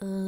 Uh...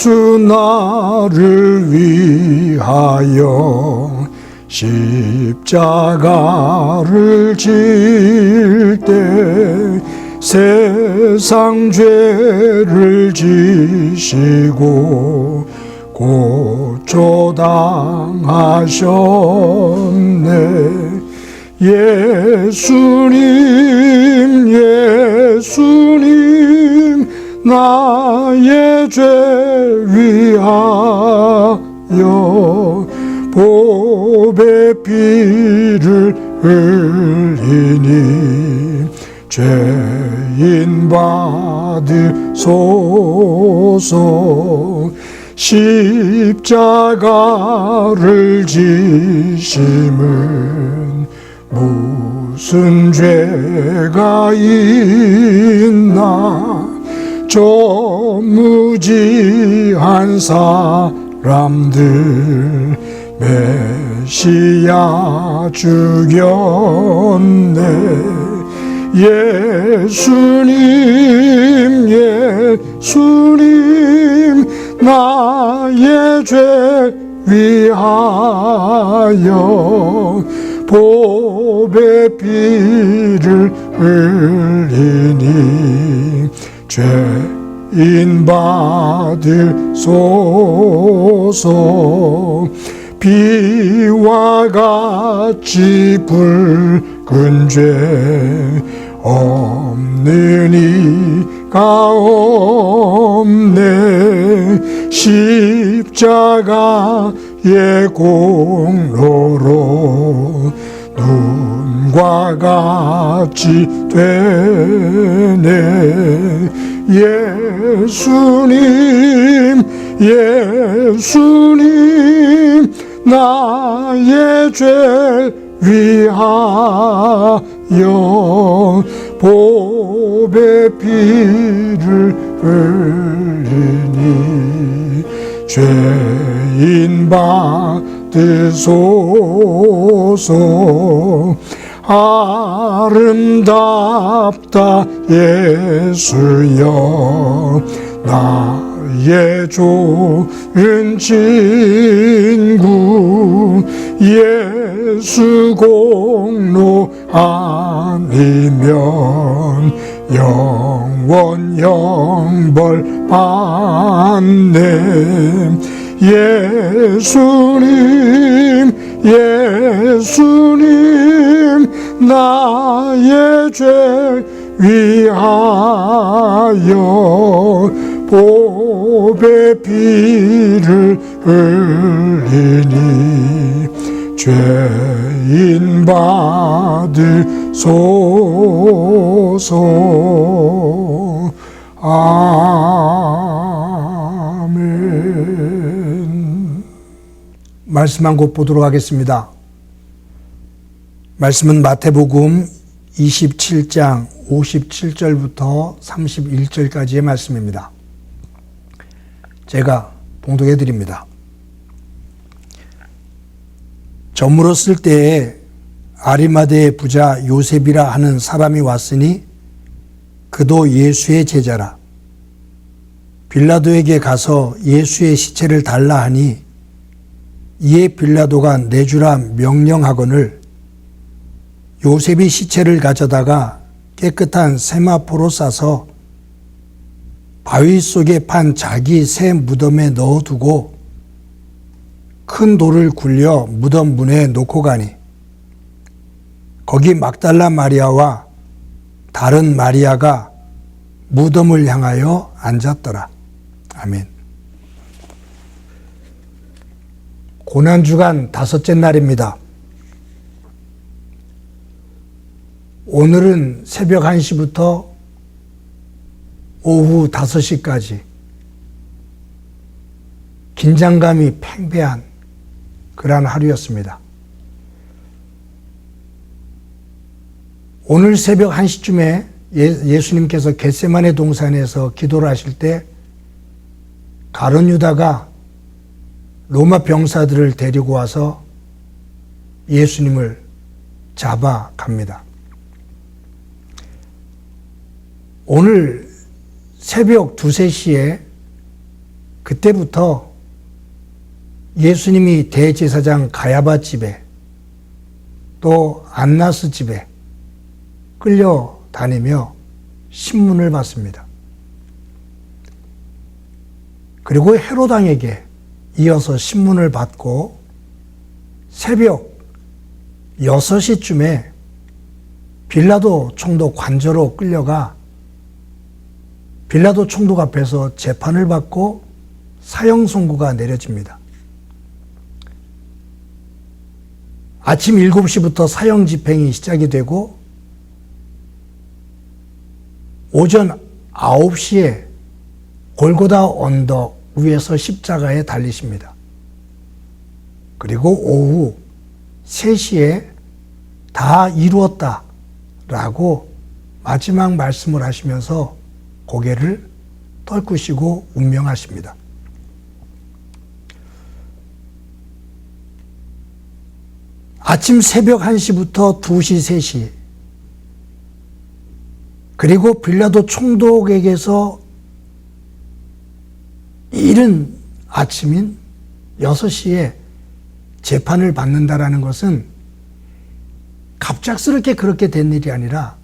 예수 나를 위하여 십자가를 질 때 세상 죄를 지시고 고초당하셨네. 예수님 예수님 나의 죄 위하여 보배 피를 흘리니 죄인 받으소서 십자가를 지심은 무슨 죄가 있나 저 무지한 사람들 메시아 죽였네. 예수님 예수님 나의 죄 위하여 보배 피를 흘리니 죄인 받으소서 비와 같이 붉은 죄 없는 이가 없네. 십자가의 공로로 눈 과 같이 되네. 예수님 예수님 나의 죄 위하여 보배 피를 흘리니 죄인 받으소서 아름답다 예수여 나의 좋은 친구 예수 공로 아니면 영원 영벌 받네. 예수님 예수님 나의 죄 위하여 보배 피를 흘리니 죄인 받으소서 아멘. 말씀 한곳 보도록 하겠습니다. 말씀은 마태복음 27장 57절부터 31절까지의 말씀입니다. 제가 봉독해 드립니다. 저물었을 때에 아리마대의 부자 요셉이라 하는 사람이 왔으니 그도 예수의 제자라. 빌라도에게 가서 예수의 시체를 달라 하니 이에 빌라도가 내주라 명령하거늘 요셉이 시체를 가져다가 깨끗한 세마포로 싸서 바위 속에 판 자기 새 무덤에 넣어두고 큰 돌을 굴려 무덤 문에 놓고 가니 거기 막달라 마리아와 다른 마리아가 무덤을 향하여 앉았더라. 아멘. 고난주간 다섯째 날입니다. 오늘은 새벽 1시부터 오후 5시까지 긴장감이 팽배한 그러한 하루였습니다. 오늘 새벽 1시쯤에 예 수님께서 겟세만의 동산에서 기도를 하실 때 가론 유다가 로마 병사들을 데리고 와서 예수님을 잡아 갑니다. 오늘 새벽 두세 시에 그때부터 예수님이 대제사장 가야바 집에 또 안나스 집에 끌려다니며 신문을 받습니다. 그리고 헤로당에게 이어서 신문을 받고 새벽 6시쯤에 빌라도 총독 관저로 끌려가 빌라도 총독 앞에서 재판을 받고 사형 선고가 내려집니다. 아침 7시부터 사형 집행이 시작이 되고 오전 9시에 골고다 언덕 위에서 십자가에 달리십니다. 그리고 오후 3시에 다 이루었다 라고 마지막 말씀을 하시면서 고개를 떨구시고 운명하십니다. 아침 새벽 1시부터 2시, 3시, 그리고 빌라도 총독에게서 이른 아침인 6시에 재판을 받는다라는 것은 갑작스럽게 그렇게 된 일이 아니라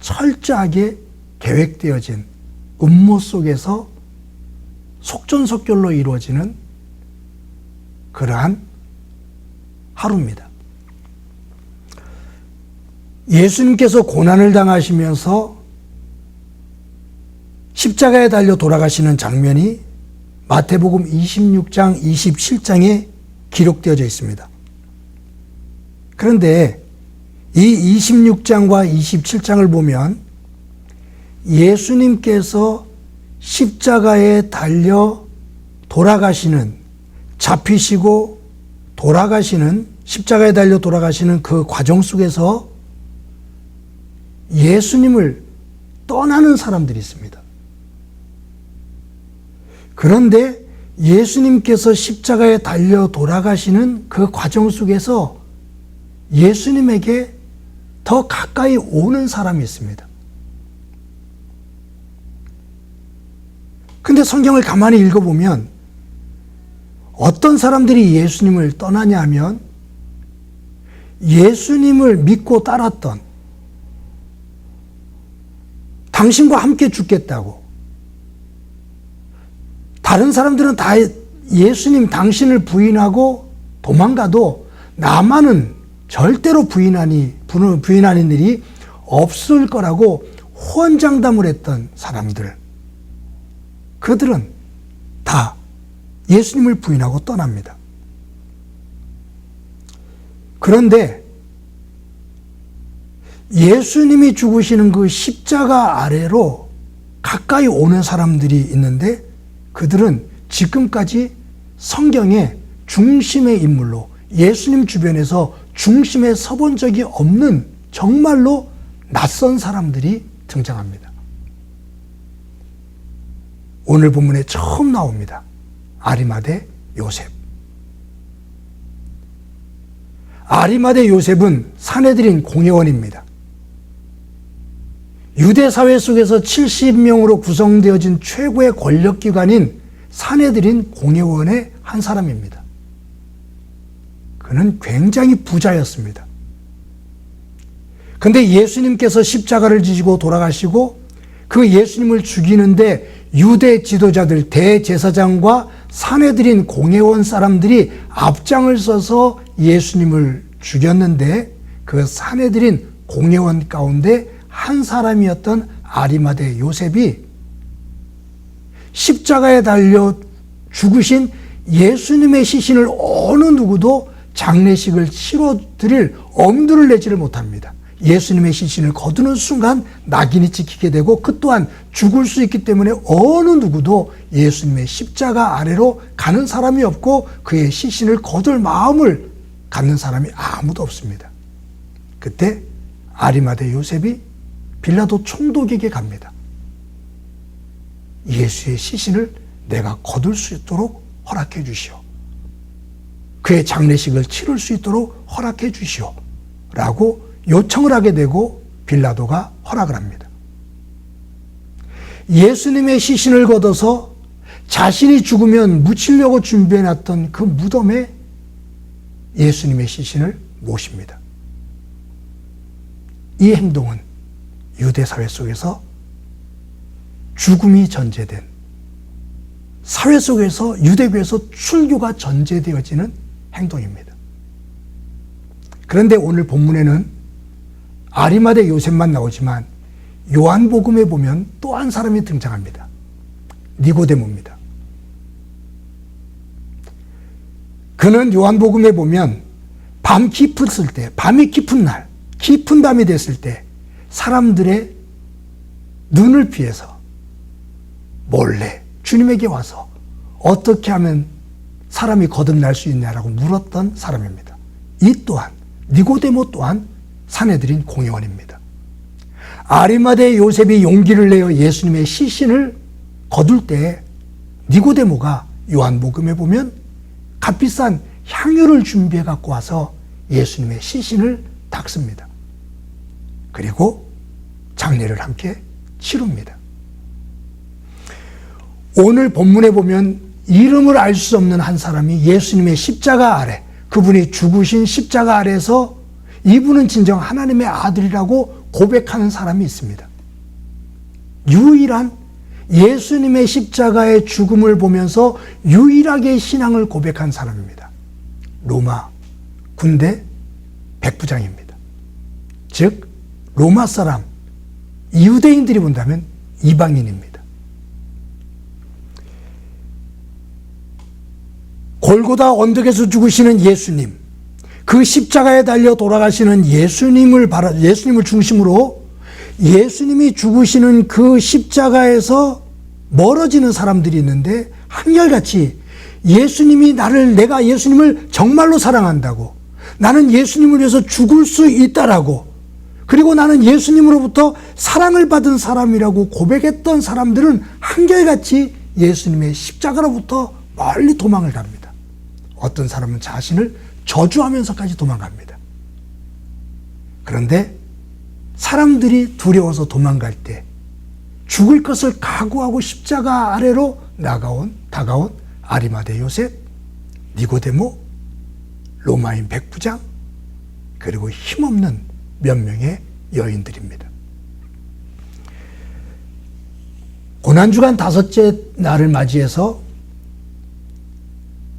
철저하게 계획되어진 음모 속에서 속전속결로 이루어지는 그러한 하루입니다. 예수님께서 고난을 당하시면서 십자가에 달려 돌아가시는 장면이 마태복음 26장, 27장에 기록되어져 있습니다. 그런데 이 26장과 27장을 보면 예수님께서 십자가에 달려 돌아가시는 잡히시고 돌아가시는 십자가에 달려 돌아가시는 그 과정 속에서 예수님을 떠나는 사람들이 있습니다. 그런데 예수님께서 십자가에 달려 돌아가시는 그 과정 속에서 예수님에게 더 가까이 오는 사람이 있습니다. 근데 성경을 가만히 읽어보면 어떤 사람들이 예수님을 떠나냐 하면 예수님을 믿고 따랐던 당신과 함께 죽겠다고. 다른 사람들은 다 예수님 당신을 부인하고 도망가도 나만은 절대로 부인하니 부인하는 일이 없을 거라고 호언장담을 했던 사람들 그들은 다 예수님을 부인하고 떠납니다. 그런데 예수님이 죽으시는 그 십자가 아래로 가까이 오는 사람들이 있는데 그들은 지금까지 성경의 중심의 인물로 예수님 주변에서 중심에 서본 적이 없는 정말로 낯선 사람들이 등장합니다. 오늘 본문에 처음 나옵니다. 아리마대 요셉. 아리마대 요셉은 사내들인 공회원입니다. 유대 사회 속에서 70명으로 구성되어진 최고의 권력기관인 사내들인 공회원의 한 사람입니다. 그는 굉장히 부자였습니다. 근데 예수님께서 십자가를 지시고 돌아가시고 그 예수님을 죽이는데 유대 지도자들 대제사장과 사내들인 공회원 사람들이 앞장을 서서 예수님을 죽였는데 그 사내들인 공회원 가운데 한 사람이었던 아리마대 요셉이 십자가에 달려 죽으신 예수님의 시신을 어느 누구도 장례식을 치러 드릴 엄두를 내지를 못합니다. 예수님의 시신을 거두는 순간 낙인이 찍히게 되고 그 또한 죽을 수 있기 때문에 어느 누구도 예수님의 십자가 아래로 가는 사람이 없고 그의 시신을 거둘 마음을 갖는 사람이 아무도 없습니다. 그때 아리마대 요셉이 빌라도 총독에게 갑니다. 예수의 시신을 내가 거둘 수 있도록 허락해 주시오. 그의 장례식을 치를 수 있도록 허락해 주시오. 라고 요청을 하게 되고 빌라도가 허락을 합니다. 예수님의 시신을 걷어서 자신이 죽으면 묻히려고 준비해 놨던 그 무덤에 예수님의 시신을 모십니다. 이 행동은 유대 사회 속에서 죽음이 전제된 사회 속에서 유대교에서 출교가 전제되어지는 행동입니다. 그런데 오늘 본문에는 아리마대 요셉만 나오지만 요한복음에 보면 또 한 사람이 등장합니다. 니고데모입니다. 그는 요한복음에 보면 밤 깊었을 때, 밤이 깊은 날, 깊은 밤이 됐을 때 사람들의 눈을 피해서 몰래 주님에게 와서 어떻게 하면 사람이 거듭날 수 있냐라고 물었던 사람입니다. 이 또한 니고데모 또한 사내들인 공회원입니다. 아리마대 요셉이 용기를 내어 예수님의 시신을 거둘 때 니고데모가 요한복음에 보면 값비싼 향유를 준비해 갖고 와서 예수님의 시신을 닦습니다. 그리고 장례를 함께 치릅니다. 오늘 본문에 보면 이름을 알 수 없는 한 사람이 예수님의 십자가 아래, 그분이 죽으신 십자가 아래에서 이분은 진정 하나님의 아들이라고 고백하는 사람이 있습니다. 유일한 예수님의 십자가의 죽음을 보면서 유일하게 신앙을 고백한 사람입니다. 로마 군대 백부장입니다. 즉, 로마 사람, 이유대인들이 본다면 이방인입니다. 골고다 언덕에서 죽으시는 예수님, 그 십자가에 달려 돌아가시는 예수님을 바라, 예수님을 중심으로 예수님이 죽으시는 그 십자가에서 멀어지는 사람들이 있는데 한결같이 예수님이 나를, 내가 예수님을 정말로 사랑한다고, 나는 예수님을 위해서 죽을 수 있다라고, 그리고 나는 예수님으로부터 사랑을 받은 사람이라고 고백했던 사람들은 한결같이 예수님의 십자가로부터 멀리 도망을 갑니다. 어떤 사람은 자신을 저주하면서까지 도망갑니다. 그런데 사람들이 두려워서 도망갈 때 죽을 것을 각오하고 십자가 아래로 나가온 다가온 아리마대 요셉, 니고데모, 로마인 백부장 그리고 힘없는 몇 명의 여인들입니다. 고난주간 다섯째 날을 맞이해서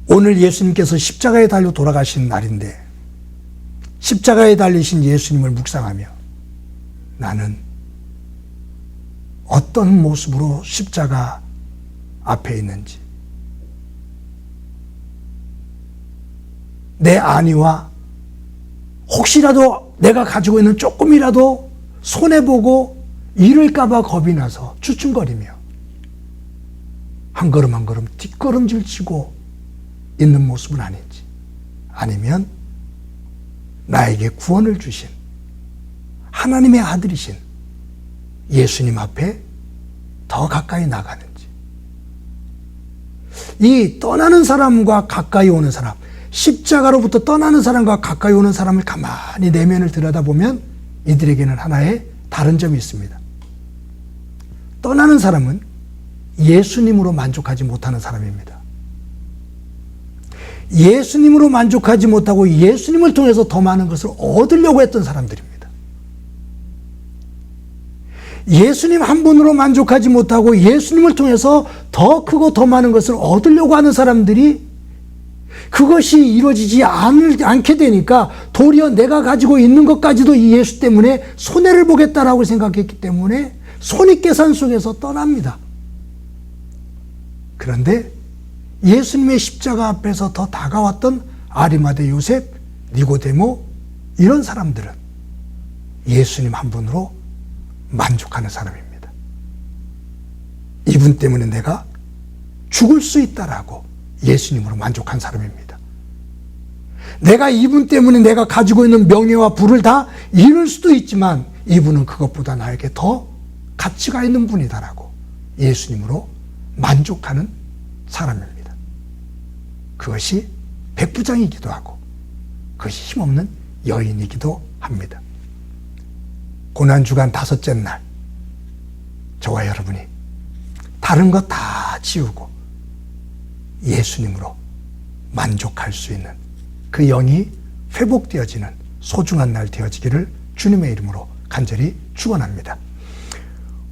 오늘 예수님께서 십자가에 달려 돌아가신 날인데 십자가에 달리신 예수님을 묵상하며 나는 어떤 모습으로 십자가 앞에 있는지 내 안위와 혹시라도 내가 가지고 있는 조금이라도 손해보고 잃을까봐 겁이 나서 주춤거리며 한 걸음 한 걸음 뒷걸음질 치고 있는 모습은 아닌지 아니면 나에게 구원을 주신 하나님의 아들이신 예수님 앞에 더 가까이 나가는지 이 떠나는 사람과 가까이 오는 사람 십자가로부터 떠나는 사람과 가까이 오는 사람을 가만히 내면을 들여다보면 이들에게는 하나의 다른 점이 있습니다. 떠나는 사람은 예수님으로 만족하지 못하는 사람입니다. 예수님으로 만족하지 못하고 예수님을 통해서 더 많은 것을 얻으려고 했던 사람들입니다. 예수님 한 분으로 만족하지 못하고 예수님을 통해서 더 크고 더 많은 것을 얻으려고 하는 사람들이 그것이 이루어지지 않을, 않게 되니까 도리어 내가 가지고 있는 것까지도 이 예수 때문에 손해를 보겠다라고 생각했기 때문에 손익 계산 속에서 떠납니다. 그런데 예수님의 십자가 앞에서 더 다가왔던 아리마대 요셉, 니고데모 이런 사람들은 예수님 한 분으로 만족하는 사람입니다. 이분 때문에 내가 죽을 수 있다라고 예수님으로 만족한 사람입니다. 내가 이분 때문에 내가 가지고 있는 명예와 부를 다 잃을 수도 있지만 이분은 그것보다 나에게 더 가치가 있는 분이다라고 예수님으로 만족하는 사람입니다. 그것이 백부장이기도 하고 그것이 힘없는 여인이기도 합니다. 고난주간 다섯째 날 저와 여러분이 다른 것 다 지우고 예수님으로 만족할 수 있는 그 영이 회복되어지는 소중한 날 되어지기를 주님의 이름으로 간절히 축원합니다.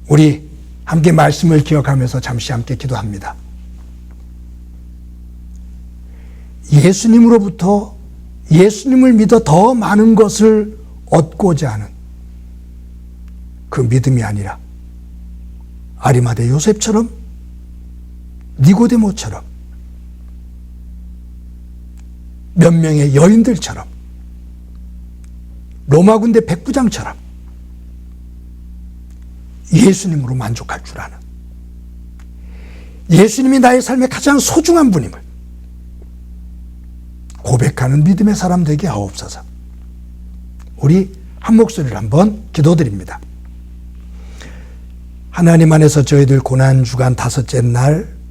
우리 함께 말씀을 기억하면서 잠시 함께 기도합니다. 예수님으로부터 예수님을 믿어 더 많은 것을 얻고자 하는 그 믿음이 아니라 아리마대 요셉처럼 니고데모처럼 몇 명의 여인들처럼 로마 군대 백부장처럼 예수님으로 만족할 줄 아는 예수님이 나의 삶의 가장 소중한 분임을 고백하는 믿음의 사람 되게 하옵소서. 우리 한 목소리를 한번 기도드립니다. 하나님 안에서 저희들 고난 주간 다섯째 날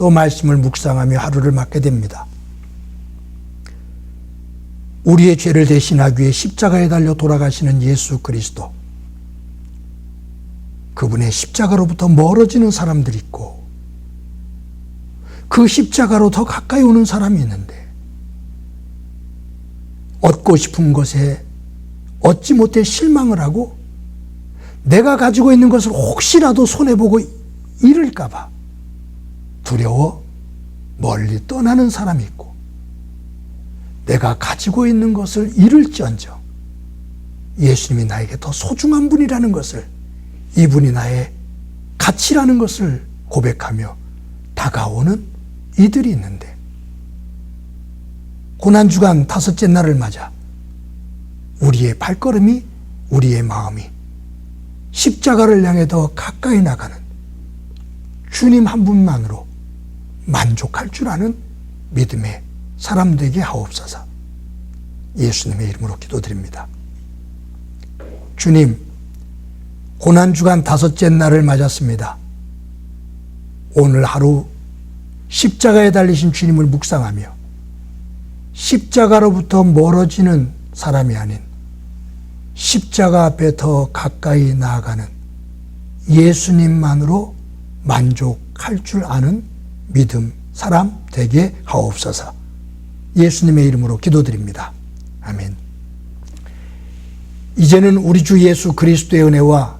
또 말씀을 묵상하며 하루를 맞게 됩니다. 우리의 죄를 대신하기 위해 십자가에 달려 돌아가시는 예수 그리스도. 그분의 십자가로부터 멀어지는 사람들이 있고, 그 십자가로 더 가까이 오는 사람이 있는데, 얻고 싶은 것에 얻지 못해 실망을 하고, 내가 가지고 있는 것을 혹시라도 손해보고 잃을까봐 두려워 멀리 떠나는 사람이 있고, 내가 가지고 있는 것을 잃을지언정 예수님이 나에게 더 소중한 분이라는 것을 이분이 나의 가치라는 것을 고백하며 다가오는 이들이 있는데 고난주간 다섯째 날을 맞아 우리의 발걸음이 우리의 마음이 십자가를 향해 더 가까이 나가는 주님 한 분만으로 만족할 줄 아는 믿음의 사람 되게 하옵소서. 예수님의 이름으로 기도드립니다. 주님, 고난주간 다섯째 날을 맞았습니다. 오늘 하루 십자가에 달리신 주님을 묵상하며 십자가로부터 멀어지는 사람이 아닌 십자가 앞에 더 가까이 나아가는 예수님만으로 만족할 줄 아는 믿음 사람 되게 하옵소서. 예수님의 이름으로 기도드립니다. 아멘. 이제는 우리 주 예수 그리스도의 은혜와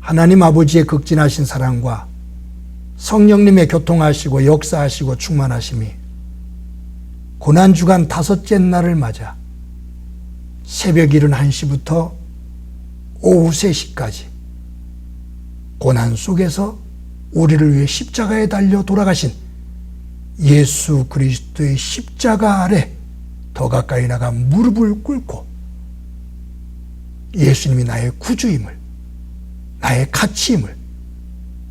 하나님 아버지의 극진하신 사랑과 성령님의 교통하시고 역사하시고 충만하심이 고난주간 다섯째 날을 맞아 새벽 이른 1시부터 오후 3시까지 고난 속에서 우리를 위해 십자가에 달려 돌아가신 예수 그리스도의 십자가 아래 더 가까이 나가 무릎을 꿇고 예수님이 나의 구주임을 나의 가치임을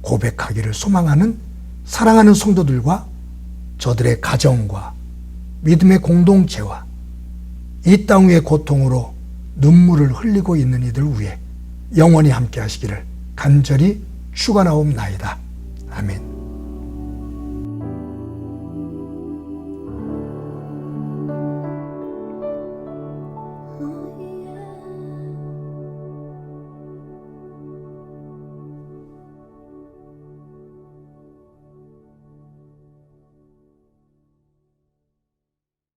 고백하기를 소망하는 사랑하는 성도들과 저들의 가정과 믿음의 공동체와 이 땅 위의 고통으로 눈물을 흘리고 있는 이들 위해 영원히 함께 하시기를 간절히 축원하옵나이다. 아멘.